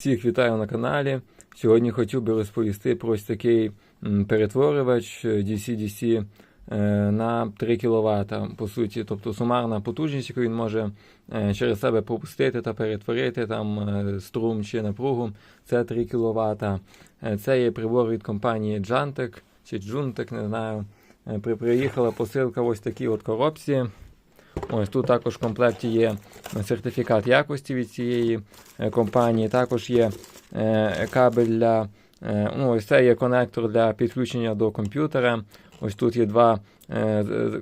Всіх вітаю на каналі. Сьогодні хотів би розповісти про ось такий перетворювач е, DC-DC е, на 3 кВт. По суті, тобто сумарна потужність, яку він може е, через себе пропустити та перетворити там струм чи напругу, це 3 кВт. Це є прибор від компанії Jantec чи Juntec, не знаю. При- Приїхала посилка ось такій от коробці. Ось тут також в комплекті є сертифікат якості від цієї е, компанії. Також є е, кабель для. е, Ну, ось це є конектор для підключення до комп'ютера. Ось тут є два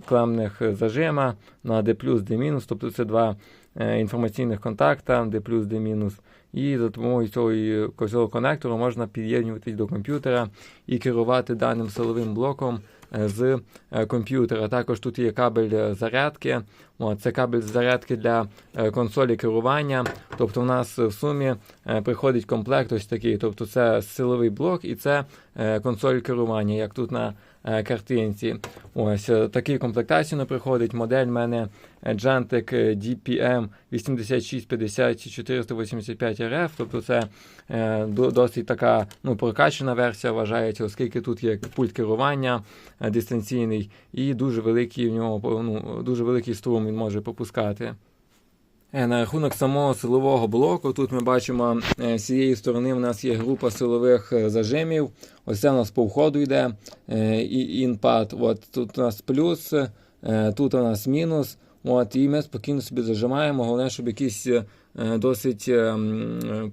клемних зажима на D+, D-, тобто це два е, інформаційних контакта D+, D-. І за допомогою цього, і- цього конектору можна під'єднуватись до комп'ютера і керувати даним силовим блоком е, з е, комп'ютера. Також тут є кабель е, зарядки. От, це кабель зарядки для е, консолі керування. Тобто, в нас в сумі е, приходить комплект ось такий. Тобто, це силовий блок і це е, консоль керування, як тут на е, картинці. Ось е, такий комплектацію не приходить. Модель в мене е, Jantec е, DPM 8650 485 RF. Тобто, це е, досить така ну, прокачана версія вважається, оскільки тут є пульт керування е, дистанційний і дуже великий в нього ну, дуже великий струм він може пропускати. Е, На рахунок самого силового блоку, тут ми бачимо е, з цієї сторони в нас є група силових е, зажимів. Ось це у нас по входу йде інпад. От тут у нас плюс, тут у нас мінус. От, і ми спокійно собі зажимаємо. Головне, щоб якісь досить е,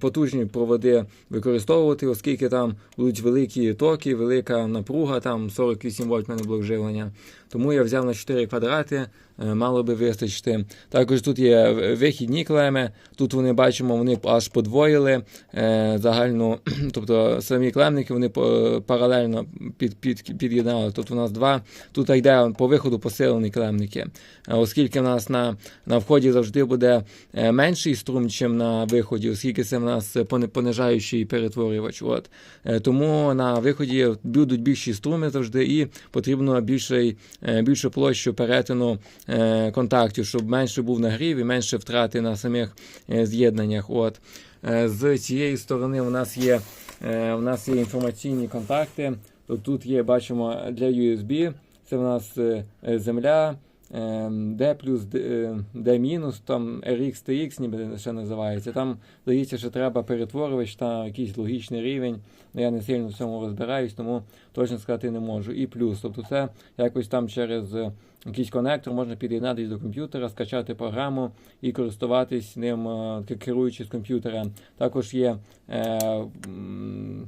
потужні проводи використовувати, оскільки там будуть великі токи, велика напруга, там 48 вольт в мене блок живлення. Тому я взяв на 4 квадрати, е, мало би вистачити. Також тут є вихідні клеми. Тут вони бачимо, вони аж подвоїли е, загальну, тобто самі клемники вони паралельно під, під, під'єднали. Тобто у нас два. Тут йде по виходу посилені клемники. Е, Оскільки в нас на, на вході завжди буде е, менший струм, ніж на виході, оскільки це в нас понижаючий перетворювач. От. Е, Тому на виході будуть більші струми завжди і потрібно більший, е, більшу площу перетину е, контактів, щоб менше був нагрів і менше втрати на самих е, з'єднаннях. От. З цієї сторони у нас є, у нас є інформаційні контакти. Тут, є, бачимо, для USB. Це в нас земля. Е, D плюс D, е, мінус, там RX, TX ніби ще називається. Там, здається, що треба перетворювач на якийсь логічний рівень. Ну, Я не сильно в цьому розбираюсь, тому точно сказати не можу. І плюс. Тобто це якось там через е, якийсь конектор можна під'єднатися до комп'ютера, скачати програму і користуватись ним, е, керуючи з комп'ютера. Також є е,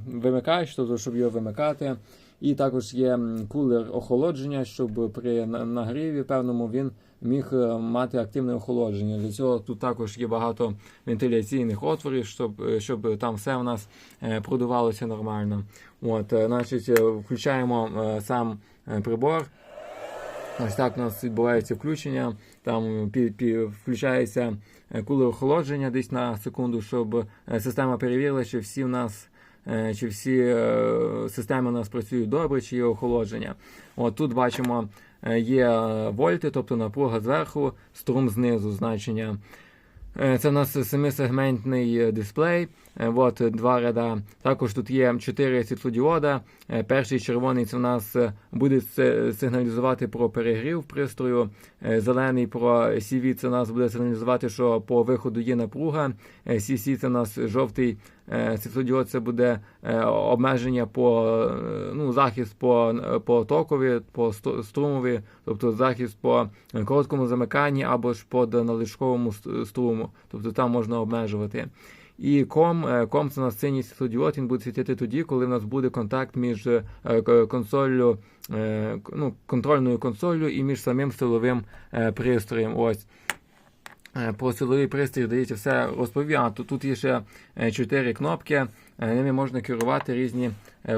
вимикач, тобто, щоб його вимикати. І також є кулер охолодження, щоб при нагріві певному він міг е, мати активне охолодження. Для цього тут також є багато вентиляційних отворів, щоб, е, щоб там все у нас е, продувалося нормально. От, значить, включаємо сам прибор. Ось так у нас відбувається включення. Там пі, включається кулер охолодження десь на секунду, щоб система перевірила, чи всі в нас. Е, Чи всі е, системи у нас працюють добре, чи є охолодження. От тут бачимо, е, є вольти, тобто напруга зверху, струм знизу значення. Це у нас семисегментний дисплей. От два ряда. Також тут є чотири світлодіода. Перший червоний це у нас буде сигналізувати про перегрів пристрою. Зелений про CV це у нас буде сигналізувати, що по виходу є напруга. CC це у нас жовтий світлодіод, це буде е, обмеження по е, ну, захист по, е, по токові, по струмові, тобто захист по короткому замиканні або ж по надлишковому ст- струму. Тобто там можна обмежувати. І ком, е, ком це у нас синій світлодіод, він буде світити тоді, коли в нас буде контакт між е, консолью, е, ну, контрольною консолью і між самим силовим е, пристроєм. Ось. Е, Про силовий пристрій, здається, все розповів. Тут, є ще е, чотири кнопки. Е, Ними можна керувати різні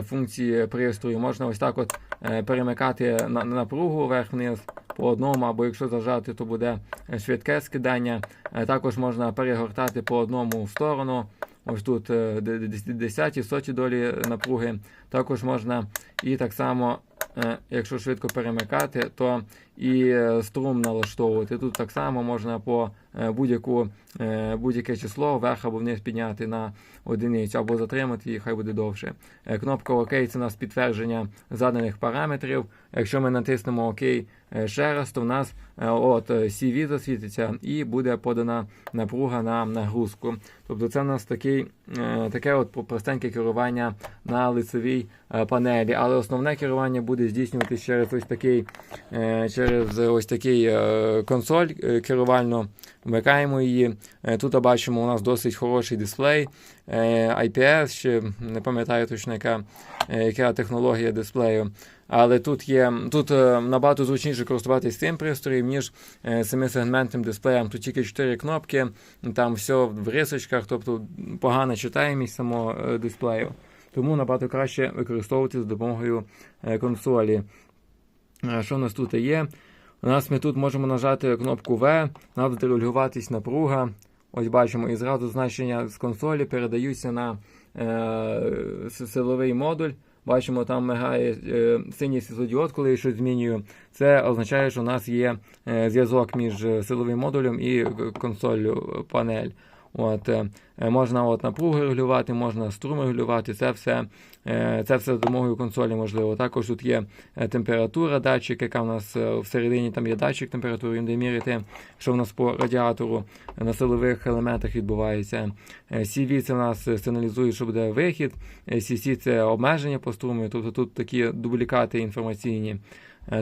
функції пристрою. Можна ось так от перемикати на, напругу вверх-вниз по одному, або якщо зажати, то буде швидке скидання. Також можна перегортати по одному в сторону. Ось тут е, де- де- десяті, соті долі напруги. Також можна і так само, якщо швидко перемикати, то і е, струм налаштовувати. Тут так само можна по е, е, будь-яке число вверх або вниз підняти на одиницю, або затримати її, хай буде довше. Кнопка ОК це у нас підтвердження заданих параметрів. Якщо ми натиснемо ОК ще раз, то в нас от CV засвітиться і буде подана напруга на нагрузку. Тобто це у нас такий, таке от простеньке керування на лицевій панелі, але основне керування буде здійснюватися через ось такий через ось такий консоль керувально. Вмикаємо її. Тут бачимо, у нас досить хороший дисплей. IPS, ще не пам'ятаю точно, яка яка технологія дисплею. Але тут є тут набагато зручніше користуватися цим пристроєм, ніж семисегментним дисплеєм. Тут тільки 4 кнопки, там все в рисочках, тобто погана читаємість самого дисплею. Тому набагато краще використовувати з допомогою консолі. Що у нас тут є? У нас ми тут можемо нажати кнопку V, нам буде напруга. Ось бачимо, і зразу значення з консолі передаються на е, силовий модуль. Бачимо, там мигає е, синій світлодіод, коли я щось змінюю. Це означає, що у нас є е, зв'язок між силовим модулем і консолью панель. От, е, Можна от напругу регулювати, можна струм регулювати, це все е, це все за допомогою консолі можливо. Також тут є е, температура, датчик, яка в нас всередині там є датчик температури, він де міряти, що в нас по радіатору на силових елементах відбувається. CV це в нас сигналізує, що буде вихід, CC це обмеження по струму, тобто тут такі дублікати інформаційні.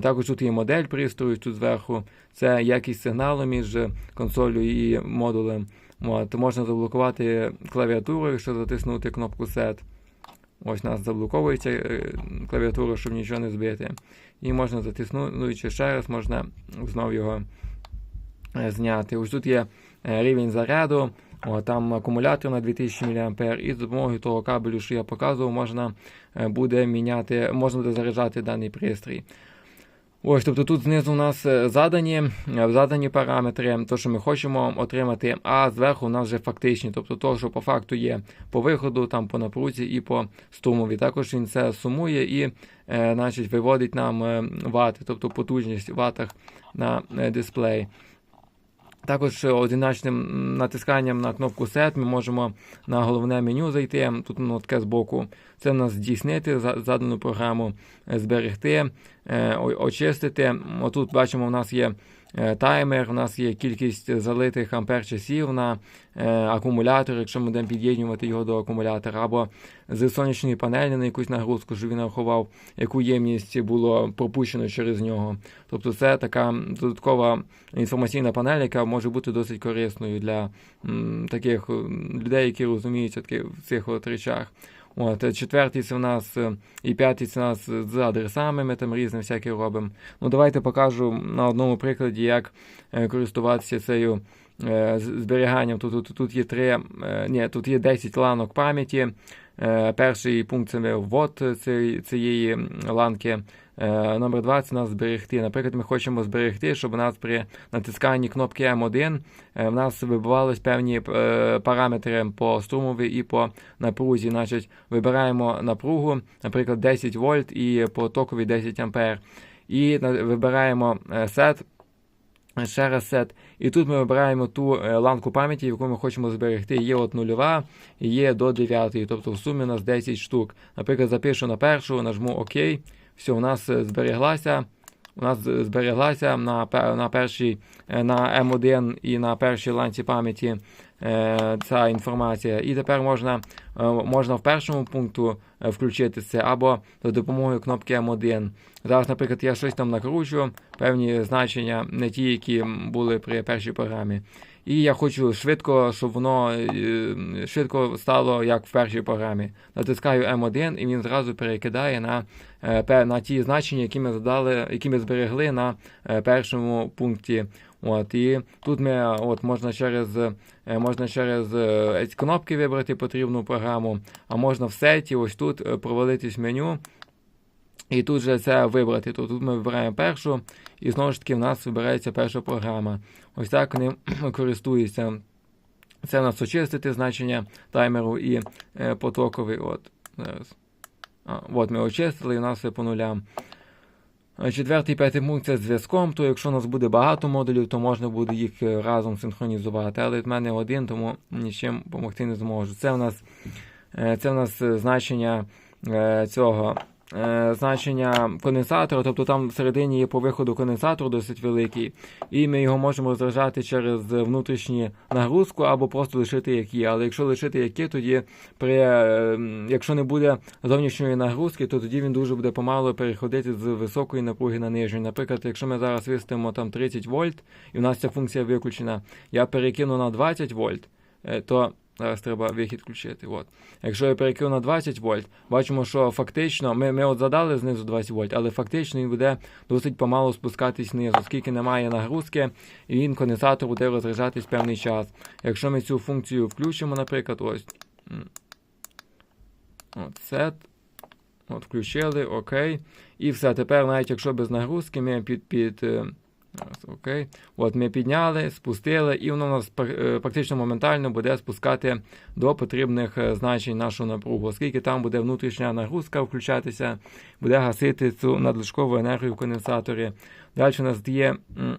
Також тут є модель пристрою тут зверху, це якість сигналу між консолью і модулем. От, Можна заблокувати клавіатуру, якщо затиснути кнопку Set. Ось у нас заблоковується е, клавіатура, щоб нічого не збити. І можна затиснути ще раз, можна знову його е, зняти. Ось тут є е, рівень заряду, о, там акумулятор на 2000 мА, і з допомогою того кабелю, що я показував, можна буде міняти, можна буде заряджати даний пристрій. Ось, тобто тут знизу у нас е, задані е, задані параметри, то, що ми хочемо отримати, а зверху у нас вже фактичні, тобто то, що по факту є по виходу, там по напрузі і по струмові. Також він це сумує і е, значить, виводить нам е, вати, тобто потужність в ватах на дисплей. Також одиночним натисканням на кнопку Set ми можемо на головне меню зайти. Тут ну, таке збоку. Це у нас здійснити задану програму, зберегти, е, очистити. Отут бачимо, у нас є Е, таймер, у нас є кількість залитих ампер часів на е, акумулятор, якщо ми будемо під'єднувати його до акумулятора, або з сонячної панелі на якусь нагрузку, щоб він рахував, яку ємність було пропущено через нього. Тобто це така додаткова інформаційна панель, яка може бути досить корисною для м, таких людей, які розуміються в цих от речах. От, Четвертий це в нас е, і п'ятий це в нас з адресами, ми там різне всяке робимо. Ну, Давайте покажу на одному прикладі, як е, користуватися цією е, зберіганням. Тут тут, тут є три, ні, тут є 10 ланок пам'яті. Перший пункт це ввод цієї ланки. Е, номер 2 це нас зберегти. Наприклад, ми хочемо зберегти, щоб у нас при натисканні кнопки М1 е, в нас вибивались певні е, параметри по струмові і по напрузі. Значить, Вибираємо напругу, наприклад, 10 вольт і по токові 10 ампер. І вибираємо сет. Ще раз сет. І тут ми вибираємо ту ланку пам'яті, яку ми хочемо зберегти. Є от нульова є до 9. Тобто в сумі у нас 10 штук. Наприклад, запишу на першу, нажму ОК. Все, у нас е, зберіглася. У нас збереглася на на, першій, е, на М1 і на першій ланці пам'яті е, ця інформація. І тепер можна е, можна в першому пункту е, включити це або за допомогою кнопки М1. Зараз, наприклад, я щось там накручу, певні значення, не ті, які були при першій програмі. І я хочу швидко, щоб воно е, швидко стало як в першій програмі. Натискаю М1 і він зразу перекидає на е, на ті значення, які ми задали, які ми зберегли на е, першому пункті. От, І тут ми от, можна через можна через кнопки вибрати потрібну програму, а можна в сеті ось тут провалитись в меню. І тут же це вибрати. Тут ми вибираємо першу, і знову ж таки в нас вибирається перша програма. Ось так вони користуються. Це у нас очистити значення таймеру і е, потоковий. От, зараз. А, от Ми очистили і у нас все по нулям. Е, Четвертий п'ятий пункт це зв'язком. То якщо у нас буде багато модулів, то можна буде їх е, разом синхронізувати. Але в мене один, тому нічим допомогти не зможу. Це у нас, е, це у нас значення цього. Е, Значення конденсатора, тобто там всередині є по виходу конденсатор досить великий, і ми його можемо розражати через внутрішню нагрузку або просто лишити як є. Але якщо лишити як є, тоді при е, якщо не буде зовнішньої нагрузки, то тоді він дуже буде помало переходити з високої напруги на нижню. Наприклад, якщо ми зараз виставимо там 30 вольт, і у нас ця функція виключена, я перекину на 20 вольт, е, то зараз треба вихід включити. От. Якщо я перекину на 20 вольт, бачимо, що фактично ми, ми от задали знизу 20 вольт, але фактично він буде досить помало спускатись вниз, оскільки немає нагрузки, і він конденсатор буде розряджатись певний час. Якщо ми цю функцію включимо, наприклад, ось. От, set. От, включили, окей. І все. Тепер, навіть якщо без нагрузки, ми під. під е, окей. От ми підняли, спустили, і воно нас е, практично моментально буде спускати до потрібних е, значень нашу напругу, оскільки там буде внутрішня нагрузка включатися, буде гасити цю надлишкову енергію в конденсаторі. Далі у нас є м,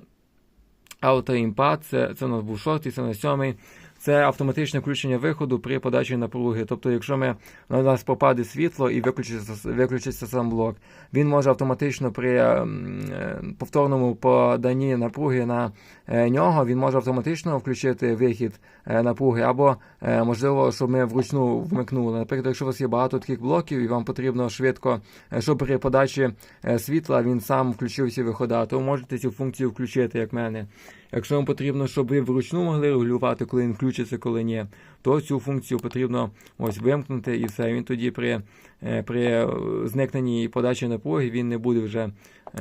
автоімпад, це, це у нас був шостий, це на сьомий. Це автоматичне включення виходу при подачі напруги. Тобто, якщо ми, на нас попаде світло і виключиться, виключиться сам блок, він може автоматично при ем, е, повторному поданні напруги на е, нього, він може автоматично включити вихід е, напруги, або можливо, щоб ми вручну вмикнули. Наприклад, якщо у вас є багато таких блоків, і вам потрібно швидко, щоб при подачі світла він сам включив всі вихода, то ви можете цю функцію включити, як мене. Якщо вам потрібно, щоб ви вручну могли регулювати, коли він включиться, коли ні, то цю функцію потрібно ось вимкнути і все. Він тоді при, е, при е, зникненні подачі напруги він не буде вже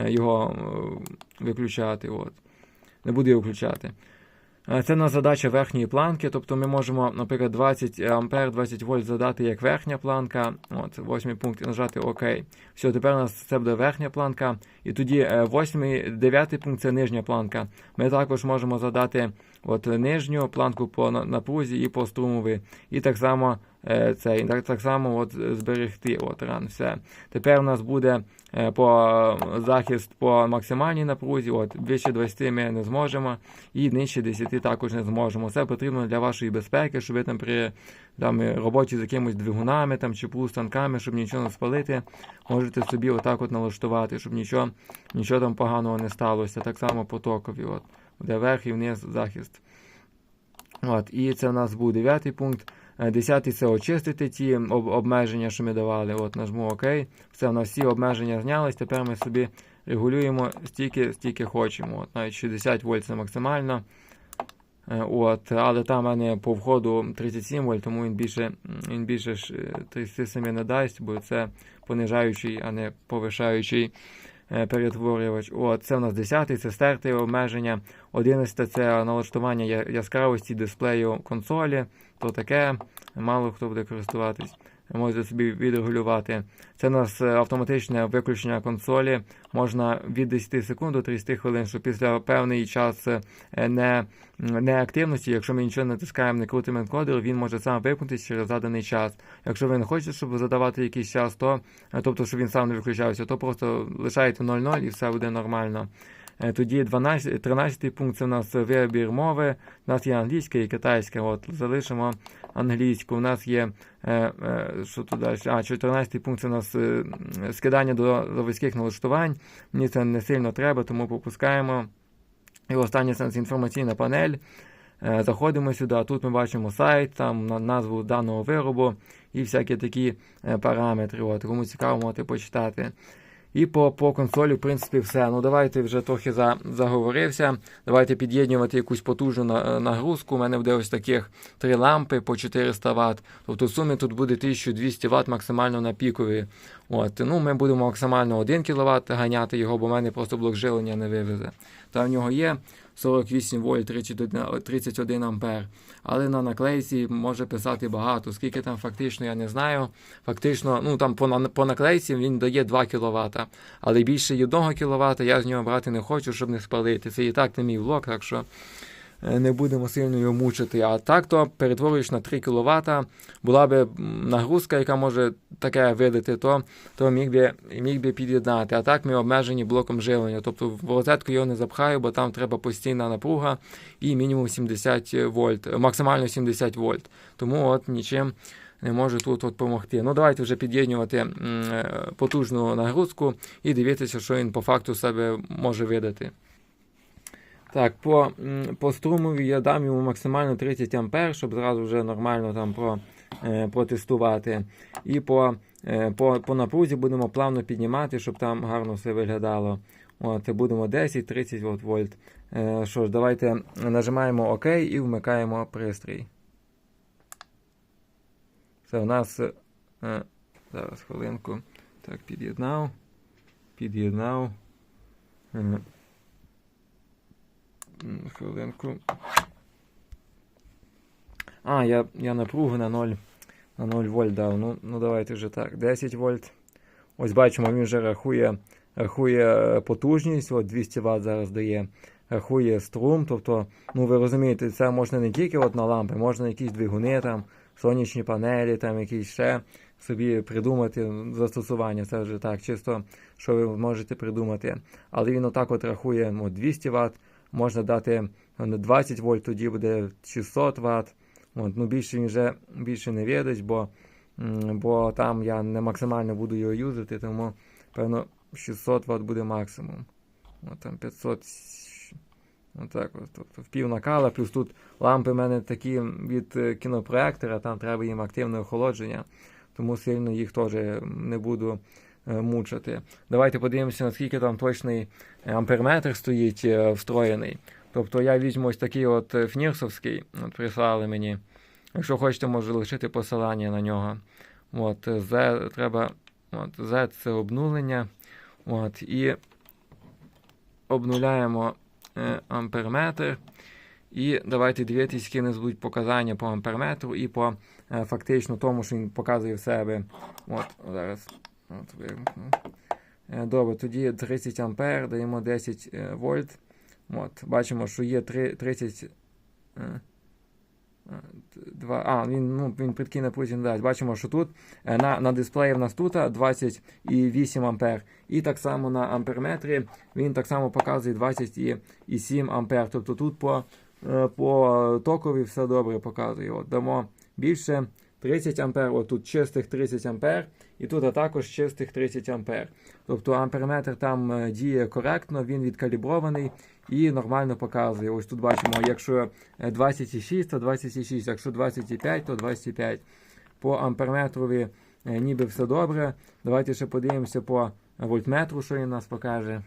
е, його виключати. От. Не буде його включати. Е, Це на задача верхньої планки, тобто ми можемо, наприклад, 20 ампер, 20 вольт задати як верхня планка. От, восьмий пункт нажати ОК. Все, тепер у нас це буде верхня планка. І тоді е, восьмий, дев'ятий пункт це нижня планка. Ми також можемо задати от нижню планку по напрузі і по струмові. І так само е, це, і так, так само от зберегти. От ран, все. Тепер у нас буде е, по захист по максимальній напрузі. От більше 20 ми не зможемо, і нижче 10 також не зможемо. Це потрібно для вашої безпеки, щоб ви там при там, роботі з якимись двигунами там, чи станками, щоб нічого не спалити, можете собі отак от налаштувати, щоб нічого, нічого там поганого не сталося. Так само потокові. От, де верх і вниз захист. От, і це в нас був дев'ятий пункт. Е, Десятий це очистити ті обмеження, що ми давали. От, нажму ОК. Все, у нас всі обмеження знялись. Тепер ми собі регулюємо стільки, стільки хочемо. От, навіть 60 вольт це максимально. Е, От, але там в мене по входу 37 вольт, тому він більше, він більше е, 37 не дасть, бо це понижаючий, а не повишаючий е, перетворювач. От, це у нас 10 це стерти обмеження. 11 це налаштування яскравості дисплею консолі. То таке, мало хто буде користуватись. Можете собі відрегулювати. Це у нас е, автоматичне виключення консолі. Можна від 10 секунд до 30 хвилин, що після певний час е, не, неактивності, якщо ми нічого не натискаємо, не крутимо енкодер, він може сам вимкнутися через заданий час. Якщо ви не хочете, щоб задавати якийсь час, то е, тобто, щоб він сам не виключався, то просто лишаєте 0,0 і все буде нормально. Е, Тоді 12, 13 пункт це у нас вибір мови. У нас є англійська і китайська. От залишимо англійську. У нас є е, е, що тут далі? А, 14 пункт це у нас скидання до заводських налаштувань. Мені це не сильно треба, тому пропускаємо. І останнє це інформаційна панель. Заходимо сюди, тут ми бачимо сайт, там назву даного виробу і всякі такі параметри. От, кому цікаво, можете почитати. І по, по консолі, в принципі, все. Ну давайте вже трохи за, заговорився. Давайте під'єднувати якусь потужну на- нагрузку. У мене буде ось таких три лампи по 400 Вт. Тобто в сумі тут буде 1200 Вт максимально на пікові. От, ну Ми будемо максимально 1 кВт ганяти його, бо в мене просто блок жилення не вивезе. Та в нього є 48 вольт 31, 31 ампер. Але на наклейці може писати багато. Скільки там фактично, я не знаю. Фактично, ну там по, по наклейці він дає 2 кВт. Але більше 1 кВт я з нього брати не хочу, щоб не спалити. Це і так не мій блок, так що не будемо сильно його мучити. А так то перетворюєш на 3 кВт. Була би нагрузка, яка може таке видати, то, то міг, би, міг би під'єднати. А так ми обмежені блоком живлення. Тобто в розетку його не запхаю, бо там треба постійна напруга і мінімум 70 вольт, максимально 70 вольт. Тому от нічим не можу тут от допомогти. Ну, давайте вже під'єднувати е, потужну нагрузку і дивитися, що він по факту себе може видати. Так, по по струмові я дам йому максимально 30 А, щоб зразу вже нормально там про, е, протестувати. І по е, по, по напрузі будемо плавно піднімати, щоб там гарно все виглядало. От, Будемо 10-30 вольт. Е, що ж, давайте нажимаємо ОК і вмикаємо пристрій. Це у нас. Зараз хвилинку. Так, під'єднав. Під'єднав. Е, хвилинку. А, я я напругу на 0 на 0 вольт дав. Ну, ну давайте вже так. 10 вольт. Ось бачимо, він вже рахує рахує потужність. От 200 Вт зараз дає. Рахує струм. Тобто, ну ви розумієте, це можна не тільки на лампи, можна якісь двигуни, там, сонячні панелі, там якісь ще собі придумати застосування. Це вже так, чисто, що ви можете придумати. Але він отак от рахує ну, 200 Вт можна дати 20 вольт, тоді буде 600 Вт. От, ну Більше вже більше не видить, бо бо там я не максимально буду його юзати, тому певно 600 Вт буде максимум. От там 500. Отак, от, тобто в пів накала, плюс тут лампи в мене такі від е, кінопроектора, там треба їм активне охолодження, тому сильно їх теж не буду мучити. Давайте подивимося, наскільки там точний амперметр стоїть е, встроєний. Тобто я візьму ось такий от е, фнірсовський, от прислали мені. Якщо хочете, можу лишити посилання на нього. От, Z треба. От, Z це обнулення. От, І обнуляємо е, амперметр. І давайте дивитися, які нас будуть показання по амперметру і по е, фактично тому, що він показує в себе. От, зараз От вимкну. Е, добре, тоді 30 А, даємо 10 е, вольт. От, Бачимо, що є 30. 2, е, а, він ну, він придкий напрузі не дасть. Бачимо, що тут на на дисплеї в нас тут 28 А. І так само на амперметрі він так само показує 27 А. Тобто тут по по токові все добре показує. От, Дамо більше 30 А. От тут чистих 30 А. І тут також чистих 30 А. Тобто амперметр там е, діє коректно, він відкалібрований і нормально показує. Ось тут бачимо, якщо 26, то 26, якщо 25, то 25. По амперметрові е, ніби все добре. Давайте ще подивимося по вольтметру, що він нас покаже.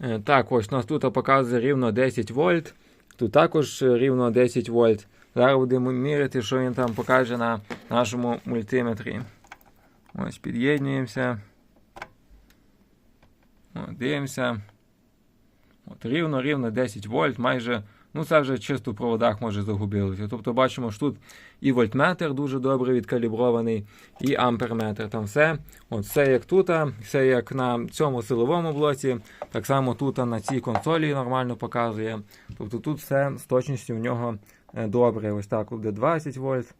Е, так, ось нас тут показує рівно 10 вольт. Тут також рівно 10 вольт. Зараз будемо міряти, що він там покаже на нашому мультиметрі. Ось під'єднуємося. Дивимося. От Рівно-рівно 10 вольт, майже, ну це вже чисто в проводах може загубилося. Тобто бачимо, що тут і вольтметр дуже добре відкалібрований, і амперметр. Там все от все як тут, все як на цьому силовому блоці, так само тут на цій консолі нормально показує. Тобто тут все з точністю в нього добре. Ось так буде 20 вольт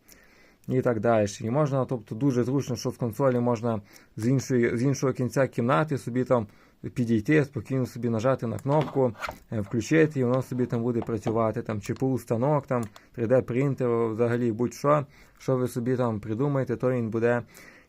і так далі. І можна, тобто дуже зручно, що з консолі можна з іншої, з іншого кінця кімнати собі там підійти, спокійно собі нажати на кнопку, е, включити, і воно собі там буде працювати. Там ЧПУ станок, там 3D-принтер, взагалі будь-що, що ви собі там придумаєте, то він буде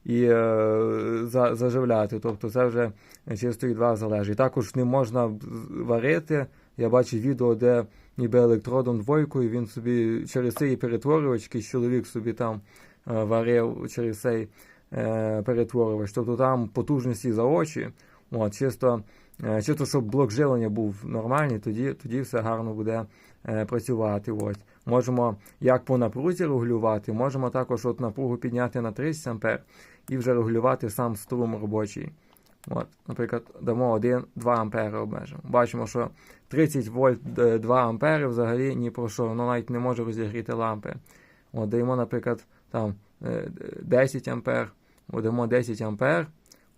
і е, за, заживляти. Тобто це вже чисто від вас залежить. Також не можна варити. Я бачив відео, де ніби електродом двойкою, він собі через цей перетворювач, якийсь чоловік собі там е, варив через цей е, перетворювач. Тобто там потужності за очі. От, Чисто, е, чисто щоб блок живлення був нормальний, тоді тоді все гарно буде працювати. Ось. Можемо як по напрузі регулювати, можемо також от напругу підняти на 30 А і вже регулювати сам струм робочий. От, Наприклад, дамо 1-2 ампери обмежимо. Бачимо, що 30 вольт 2 ампери взагалі ні про що, воно навіть не може розігріти лампи. От, Даємо, наприклад, там 10 е, ампер, дамо 10 ампер.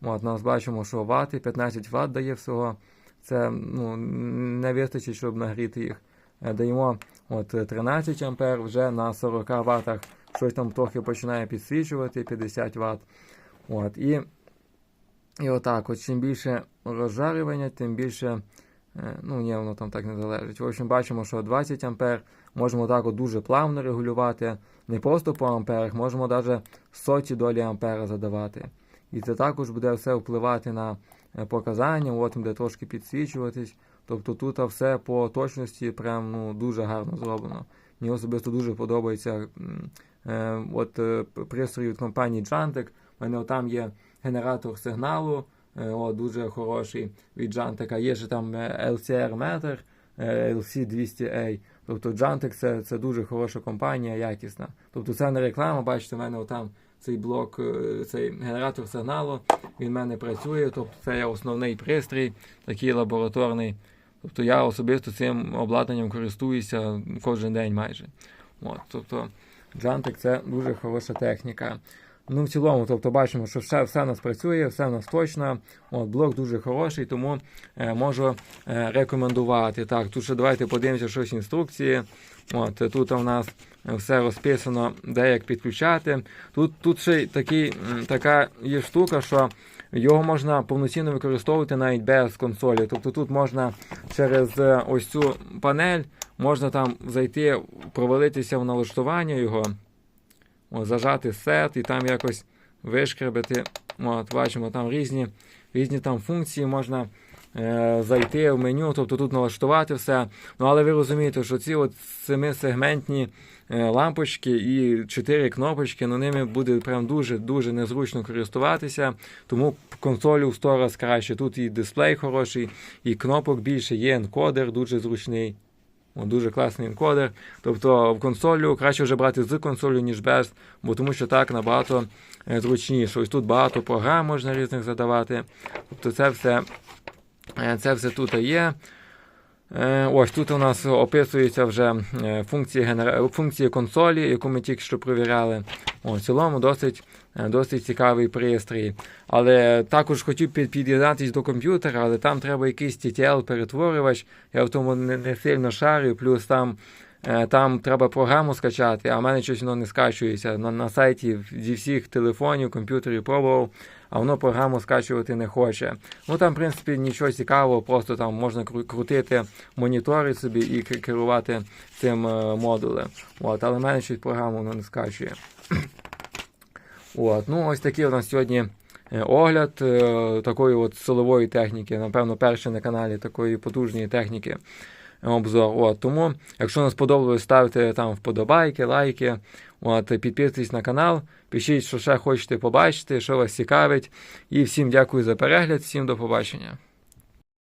От, Нас бачимо, що вати, 15 Вт дає всього. Це ну, не вистачить, щоб нагріти їх. Е, даємо от, 13 ампер, вже на 40 Вт щось там трохи починає підсвічувати, 50 Вт. От, і, і отак, от чим більше розжарювання, тим більше. е, Ну, ні, воно там так не залежить. В общем, бачимо, що 20 ампер можемо так от дуже плавно регулювати, не просто по амперах, можемо навіть соті долі ампера задавати. І це також буде все впливати на е, показання, от буде трошки підсвічуватись. Тобто тут все по точності прям ну, дуже гарно зроблено. Мені особисто дуже подобається е, от, е, пристрій від компанії Jantec. У мене там є генератор сигналу, е, о, дуже хороший від Jantec. Є ще там е, LCR метр е, LC200A. Тобто Jantec це, це дуже хороша компанія, якісна. Тобто це не реклама, бачите, в мене там цей блок, цей генератор сигналу, він в мене працює, тобто це є основний пристрій, такий лабораторний. Тобто я особисто цим обладнанням користуюся кожен день майже. От, тобто Jantec це дуже хороша техніка. Ну, в цілому, тобто бачимо, що все, все в нас працює, все в нас точно. От, блок дуже хороший, тому е, можу е, рекомендувати. Так, тут ще давайте подивимося щось інструкції. От, тут у нас все розписано, де як підключати. Тут, тут ще такий, така є штука, що його можна повноцінно використовувати навіть без консолі. Тобто тут можна через е, ось цю панель можна там зайти, провалитися в налаштування його, о, зажати сет і там якось вишкребити. От, бачимо, там різні, різні там функції можна е, зайти в меню, тобто тут налаштувати все. Ну, але ви розумієте, що ці от семисегментні е, лампочки і чотири кнопочки, ну ними буде прям дуже-дуже незручно користуватися. Тому консолю в 100 раз краще. Тут і дисплей хороший, і кнопок більше, є енкодер дуже зручний. О, дуже класний енкодер. Тобто в консолю краще вже брати з консолю, ніж без, бо тому що так набагато е, зручніше. Ось тут багато програм можна різних задавати. Тобто це все, е, це все тут є. Е, Ось тут у нас описуються вже функції, функції консолі, яку ми тільки що провіряли. О, в цілому досить, досить цікавий пристрій. Але також хотів під- під'єднатись до комп'ютера, але там треба якийсь TTL-перетворювач. Я в тому не, не сильно шарю, плюс там. е, Там треба програму скачати, а в мене щось воно не скачується. На, на сайті зі всіх телефонів, комп'ютерів пробував, а воно програму скачувати не хоче. Ну там, в принципі, нічого цікавого, просто там можна крутити монітори собі і керувати цим е, модулем. От, але в мене щось програму воно не скачує. От, ну ось такий у нас сьогодні е, огляд е, такої от силової техніки. Напевно, перший на каналі такої потужної техніки. е, Обзор. От, тому, якщо вам сподобалось, ставте там вподобайки, лайки. От, підписуйтесь на канал, пишіть, що ще хочете побачити, що вас цікавить. І всім дякую за перегляд, всім до побачення.